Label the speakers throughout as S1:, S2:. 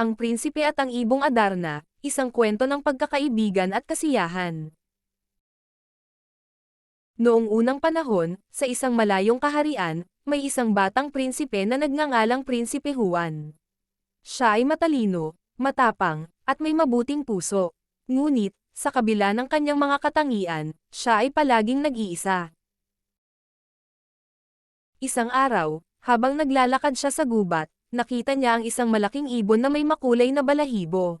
S1: Ang Prinsipe at ang Ibong Adarna, isang kwento ng pagkakaibigan at kasiyahan. Noong unang panahon, sa isang malayong kaharian, may isang batang prinsipe na nagngangalang Prinsipe Juan. Siya ay matalino, matapang, at may mabuting puso. Ngunit, sa kabila ng kanyang mga katangian, siya ay palaging nag-iisa. Isang araw, habang naglalakad siya sa gubat, nakita niya ang isang malaking ibon na may makulay na balahibo.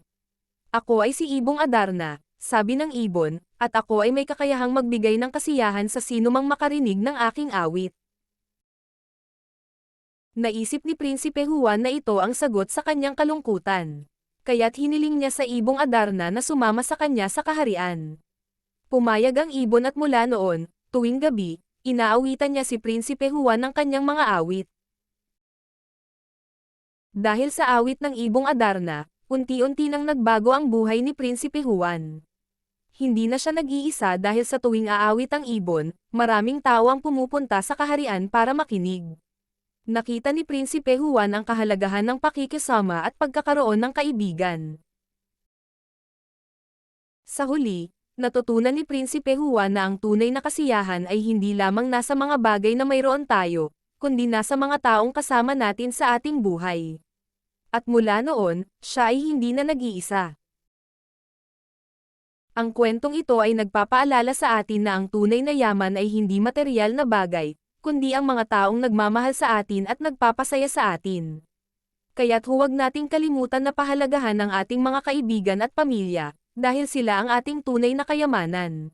S1: Ako ay si Ibong Adarna, sabi ng ibon, at ako ay may kakayahang magbigay ng kasiyahan sa sinumang makarinig ng aking awit. Naisip ni Prinsipe Juan na ito ang sagot sa kanyang kalungkutan. Kaya't hiniling niya sa Ibong Adarna na sumama sa kanya sa kaharian. Pumayag ang ibon at mula noon, tuwing gabi, inaawitan niya si Prinsipe Juan ng kanyang mga awit. Dahil sa awit ng Ibong Adarna, unti-unti nang nagbago ang buhay ni Prinsipe Juan. Hindi na siya nag-iisa dahil sa tuwing aawit ang ibon, maraming tao ang pumupunta sa kaharian para makinig. Nakita ni Prinsipe Juan ang kahalagahan ng pakikisama at pagkakaroon ng kaibigan. Sa huli, natutunan ni Prinsipe Juan na ang tunay na kasiyahan ay hindi lamang nasa mga bagay na mayroon tayo, kundi nasa mga taong kasama natin sa ating buhay. At mula noon, siya ay hindi na nag-iisa. Ang kwentong ito ay nagpapaalala sa atin na ang tunay na yaman ay hindi material na bagay, kundi ang mga taong nagmamahal sa atin at nagpapasaya sa atin. Kaya't huwag nating kalimutan na pahalagahan ang ating mga kaibigan at pamilya, dahil sila ang ating tunay na kayamanan.